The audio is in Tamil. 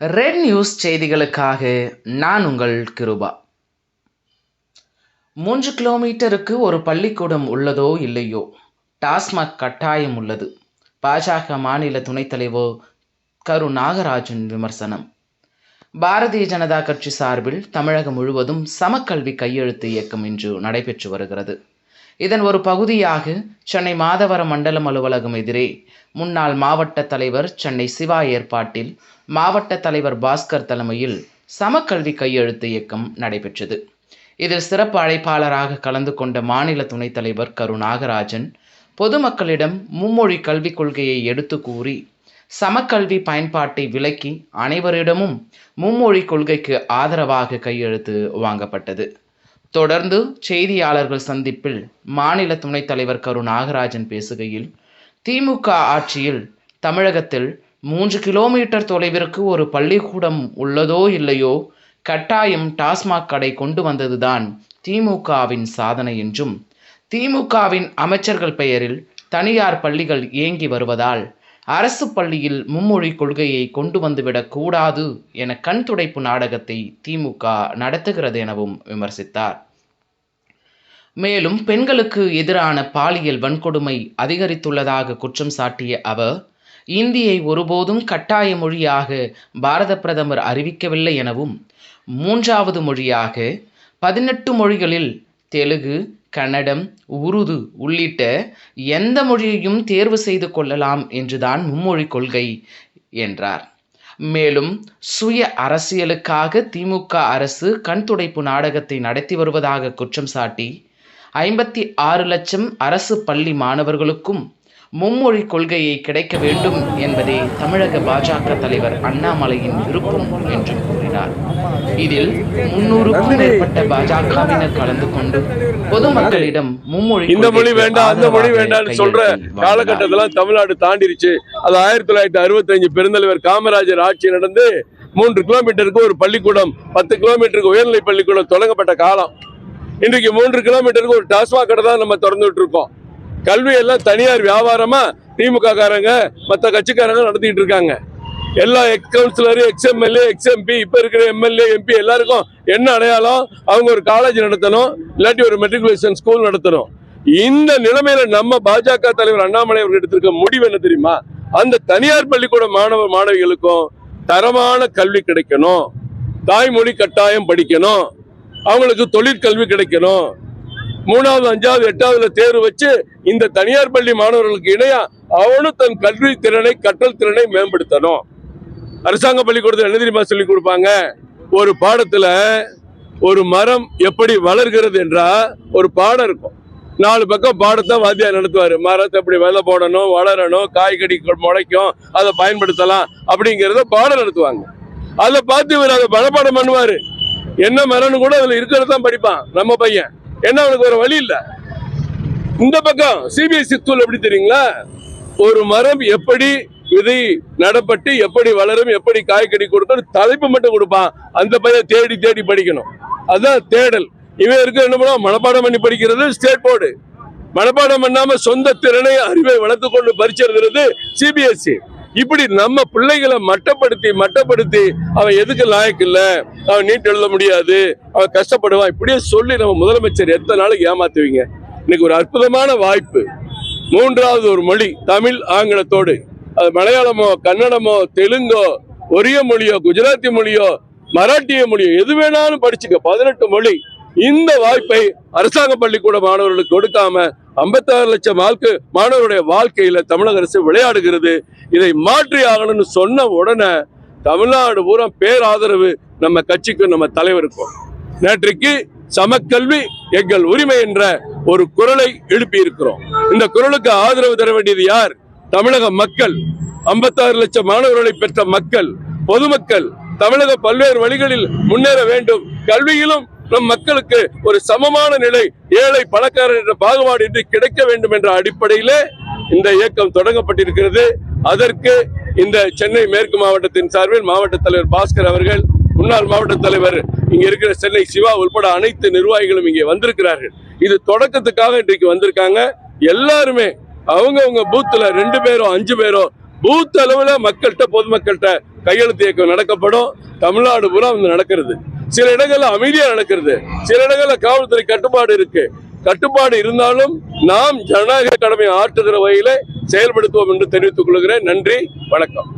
ரெட் நியூஸ் செய்திகளுக்காக நான் உங்கள் கிருபா. மூன்று கிலோமீட்டருக்கு ஒரு பள்ளிக்கூடம் உள்ளதோ இல்லையோ? டாஸ்மாக் கட்டாயம் உள்ளது. பாஜக மாநில துணைத் தலைவர் கரு நாகராஜன் விமர்சனம். பாரதிய ஜனதா கட்சி சார்பில் தமிழகம் முழுவதும் சமக்கல்வி கையெழுத்து இயக்கம் இன்று நடைபெற்று வருகிறது. இதன் ஒரு பகுதியாக சென்னை மாதவரம் மண்டலம் அலுவலகம் எதிரே முன்னாள் மாவட்ட தலைவர் சென்னை சிவா ஏற்பாட்டில் மாவட்ட தலைவர் பாஸ்கர் தலைமையில் சமக்கல்வி கையெழுத்து இயக்கம் நடைபெற்றது. இதில் சிறப்பு அழைப்பாளராக கலந்து கொண்ட மாநில துணைத் தலைவர் கரு நாகராஜன் பொதுமக்களிடம் மும்மொழி கல்விக் கொள்கையை எடுத்து கூறி சமக்கல்வி பயன்பாட்டை விலக்கி அனைவரிடமும் மும்மொழி கொள்கைக்கு ஆதரவாக கையெழுத்து வாங்கப்பட்டது. தொடர்ந்து செய்தியாளர்கள் சந்திப்பில் மாநில துணைத் தலைவர் கரு நாகராஜன் பேசுகையில் திமுக ஆட்சியில் தமிழகத்தில் மூன்று கிலோமீட்டர் தொலைவிற்கு ஒரு பள்ளிக்கூடம் உள்ளதோ இல்லையோ கட்டாயம் டாஸ்மாக் கடை கொண்டு வந்ததுதான் திமுகவின் சாதனை என்றும் திமுகவின் அமைச்சர்கள் பெயரில் தனியார் பள்ளிகள் இயங்கி வருவதால் அரசு பள்ளியில் மும்மொழி கொள்கையை கொண்டு வந்துவிடக் கூடாது என கண் துடைப்பு நாடகத்தை திமுக நடத்துகிறது எனவும் விமர்சித்தார். மேலும் பெண்களுக்கு எதிரான பாலியல் வன்கொடுமை அதிகரித்துள்ளதாக குற்றம் சாட்டிய அவர் இந்தியை ஒருபோதும் கட்டாய மொழியாக பாரத பிரதமர் அறிவிக்கவில்லை எனவும் மூன்றாவது மொழியாக பதினெட்டு மொழிகளில் தெலுங்கு கன்னடம் உருது உள்ளிட்ட எந்த மொழியையும் தேர்வு செய்து கொள்ளலாம் என்றுதான் மும்மொழி கொள்கை என்றார். மேலும் சுய அரசியலுக்காக திமுக அரசு கண் துடைப்பு நாடகத்தை நடத்தி வருவதாக குற்றம் சாட்டி ஐம்பத்தி ஆறு லட்சம் அரசு பள்ளி மாணவர்களுக்கும் மும்மொழி கொள்கையை கிடைக்க வேண்டும் என்பதே தமிழக பாஜக தலைவர் அண்ணாமலையின் விருப்பம் என்றும் கூறினார். இதில் முன்னூறுக்கும் மேற்பட்ட பாஜகவினர் கலந்து கொண்டு பொதுமக்களிடம் மும்மொழி இந்த மொழி வேண்டாம் அந்த மொழி வேண்டாம்னு சொல்ற. காலகட்டத்துல தமிழ்நாடு தாண்டிருச்சு. அது ஆயிரத்தி தொள்ளாயிரத்தி அறுபத்தஞ்சு பெருந்தலைவர் காமராஜர் ஆட்சி நடந்து மூன்று கிலோமீட்டருக்கு ஒரு பள்ளிக்கூடம் பத்து கிலோமீட்டருக்கு உயர்நிலை பள்ளிக்கூடம் தொடங்கப்பட்ட காலம். இன்றைக்கு மூன்று கிலோமீட்டருக்கு ஒரு டாஸ்மாக் கடை தான் நம்ம திறந்துட்டு இருக்கோம். கல்வி எல்லாம் தனியார் வியாபாரமா திமுக காரங்க மற்ற கட்சிக்காரங்க நடத்திட்டு இருக்காங்க. எல்லா ex ex MLA ex MLA ex MP இப்ப இருக்கிற எம்எல்ஏ எம்பி எல்லாருக்கும் என்ன அடையாளம்? அவங்க ஒரு காலேஜ் நடத்தணும் இல்லாட்டி ஒரு மெட்ரிகுலேஷன் ஸ்கூல் நடத்தணும். இந்த நிலைமையில நம்ம பாஜக தலைவர் அண்ணாமலை அவர்கள் எடுத்திருக்க முடிவு என்ன தெரியுமா? அந்த தனியார் பள்ளிக்கூட மாணவ மாணவிகளுக்கும் தரமான கல்வி கிடைக்கணும். தாய்மொழி கட்டாயம் படிக்கணும். அவங்களுக்கு தொழிற்கல்வி கிடைக்கணும். மூணாவது அஞ்சாவது எட்டாவதுல தேர்வு வச்சு இந்த தனியார் பள்ளி மாணவர்களுக்கு இணையா அவனும் தன் கல்வி திறனை கற்றல் திறனை மேம்படுத்தணும். அரசாங்க பள்ளிக்கூடத்தில் என்ன தெரியுமா சொல்லி கொடுப்பாங்க? ஒரு பாடத்துல ஒரு மரம் எப்படி வளர்கிறது என்றா ஒரு பாடம் இருக்கும். நாலு பக்கம் பாடத்தை வாத்தியார் நடத்துவாரு. மரத்தை எப்படி விதை போடணும் வளரணும் காய்கறி முளைக்கும் அதை பயன்படுத்தலாம் அப்படிங்கிறத பாடம் நடத்துவாங்க. அதை பார்த்து இவர் அதை மனப்பாடம் பண்ணுவாரு. என்ன மரம்னு கூட அதுல இருக்கிறதான் படிப்பான் நம்ம பையன். என்ன அவனுக்கு ஒரு வழி இல்லை? இந்த பக்கம் சிபிஎஸ்சி தூள் எப்படி தெரியுங்களா? ஒரு மரம் எப்படி விதை நடப்பட்டு எப்படி வளரும் எப்படி காய்கறி கொடுக்கணும் தலைப்பு மட்டும் கொடுப்பான். அந்த பையன் தேடி தேடி படிக்கணும். அதுதான் தேடல். இவன் இருக்க என்ன பண்ணுவோம் மனப்பாடம் பண்ணி படிக்கிறது ஸ்டேட் போர்டு மனப்பாடம் பண்ணாம சொந்த திறனை அறிவை வளர்த்து கொண்டு பரிச்சு எழுதுறது இப்படி நம்ம பிள்ளைகளை மட்டப்படுத்தி மட்டப்படுத்தி அவன் எதுக்கு லாயக்கு இல்ல? அவன் நீட் எழுத முடியாது. அவன் கஷ்டப்படுவான். இப்படியே சொல்லி நம்ம முதலமைச்சர் எத்தனை நாளைக்கு ஏமாத்துவீங்க? இன்னைக்கு ஒரு அற்புதமான வாய்ப்பு. மூன்றாவது ஒரு மொழி தமிழ் ஆங்கிலத்தோடு. அது மலையாளமோ கன்னடமோ தெலுங்கோ ஒரிய மொழியோ குஜராத்தி மொழியோ மராட்டிய மொழியோ எது வேணாலும் படிச்சுக்க. பதினெட்டு மொழி. இந்த வாய்ப்பை அரசாங்க பள்ளிக்கூட மாணவர்களுக்கு கொடுக்காம 56 லட்சம் வாழ்க்கை மாணவருடைய வாழ்க்கையில தமிழக அரசு விளையாடுகிறது. இதை மாற்றி ஆகணும்னு சொன்ன உடனே தமிழ்நாடு பூரா பேராதரவு நம்ம கட்சிக்கும் நம்ம தலைவருக்கும். நேற்றைக்கு சமக்கல்வி எங்கள் உரிமை என்ற ஒரு குரலை எழுப்பி இருக்கிறோம் இந்த குரலுக்கு ஆதரவு தர வேண்டியது யார்? தமிழக மக்கள். 56 லட்சம் மாணவர்களை பெற்ற மக்கள் பொதுமக்கள். தமிழக பல்வேறு வழிகளில் முன்னேற வேண்டும். கல்வியிலும் நம் மக்களுக்கு ஒரு சமமான நிலை ஏழை பணக்காரர் என்ற பாகுபாடு இன்றி கிடைக்க வேண்டும் என்ற அடிப்படையிலே இந்த இயக்கம் தொடங்கப்பட்டிருக்கிறது. அதற்கு இந்த சென்னை மேற்கு மாவட்டத்தின் சார்பில் மாவட்ட தலைவர் பாஸ்கர் அவர்கள் முன்னாள் மாவட்ட தலைவர் இங்க இருக்கிற சென்னை சிவா உள்பட அனைத்து நிர்வாகிகளும் இங்கே வந்திருக்கிறார்கள். இது தொடக்கத்துக்காக இன்றைக்கு வந்திருக்காங்க. எல்லாருமே அவங்கவுங்க பூத்துல ரெண்டு பேரோ அஞ்சு பேரோ பூத் அளவுல மக்கள்கிட்ட பொதுமக்கள்கிட்ட கையெழுத்து இயக்கம் நடக்கப்படும். தமிழ்நாடு பூரா வந்து நடக்கிறது. சில இடங்கள்ல அமைதியா நடக்கிறது. சில இடங்கள்ல காவல்துறை கட்டுப்பாடு இருக்கு. கட்டுப்பாடு இருந்தாலும் நாம் ஜனநாயக கடமை ஆற்றுகிற வகையில செயல்படுத்துவோம் என்று தெரிவித்துக் கொள்கிறேன். நன்றி. வணக்கம்.